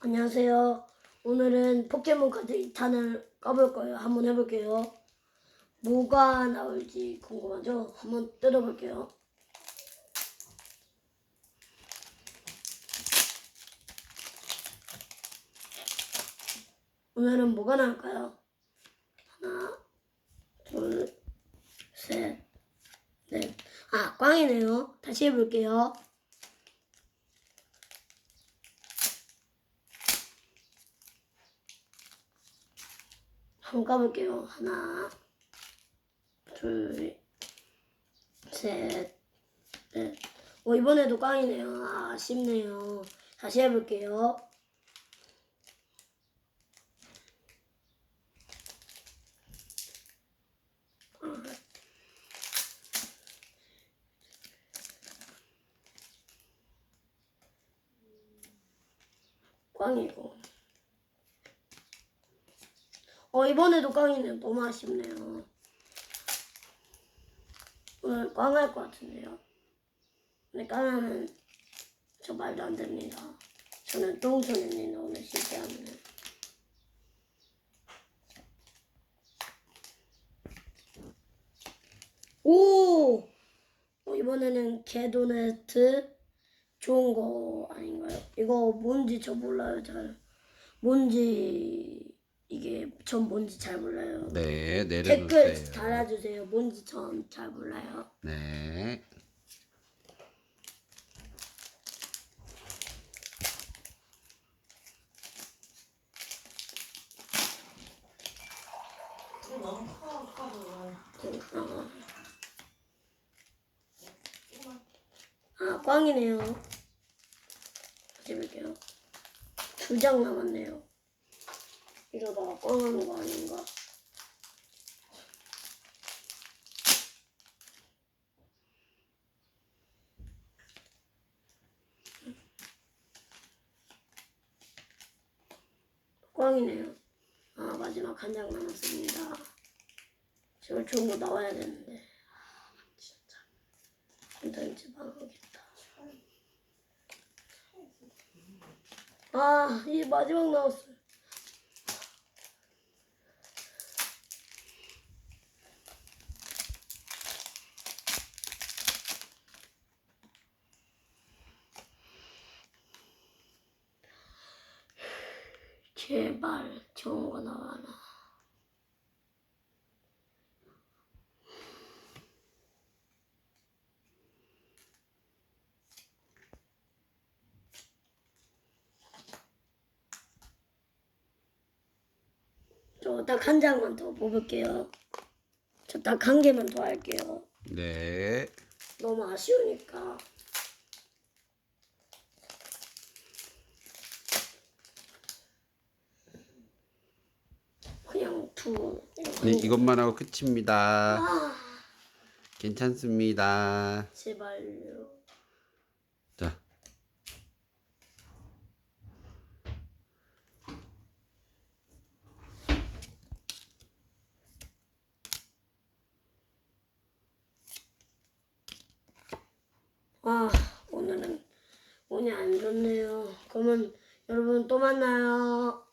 안녕하세요. 오늘은 포켓몬 카드 2탄을 까볼 거예요. 한번 해볼게요. 뭐가 나올지 궁금하죠? 한번 뜯어볼게요. 오늘은 뭐가 나올까요? 하나, 둘, 셋, 넷. 아, 꽝이네요. 다시 해볼게요. 한번 까볼게요. 하나, 둘, 셋, 넷. 어, 이번에도 꽝이네요. 아, 아쉽네요. 다시 해볼게요. 꽝이고. 어, 이번에도 꽝이네요. 너무 아쉽네요. 오늘 꽝할 것 같은데요. 근데 꽝하면 저 말도 안 됩니다. 저는 똥손입니다. 오늘 실패하면. 오! 어, 이번에는 개도네트 좋은 거 아닌가요? 이거 뭔지 저 몰라요, 잘. 뭔지 전 뭔지 잘 몰라요. 네, 댓글 내려주세요. 달아주세요. 뭔지 전 잘 몰라요. 네. 아, 꽝이네요. 다시 볼게요. 두 장 남았네요. 이러다가 꽝하는 거 아닌가? 꽝이네요. 아, 마지막 한 장 남았습니다. 제발 좋은 거 나와야 되는데. 아, 진짜. 콘텐츠 망하겠다. 아, 이제 마지막 나왔어요. 제발 좋은 거 나와라. 저 딱 한 장만 더 뽑을게요. 저 딱 한 개만 더 할게요. 네. 너무 아쉬우니까. 그냥 두. 네, 이것만 하고 끝입니다. 아, 괜찮습니다. 제발요. 자, 아, 오늘은 운이 안 좋네요. 그러면 여러분 또 만나요.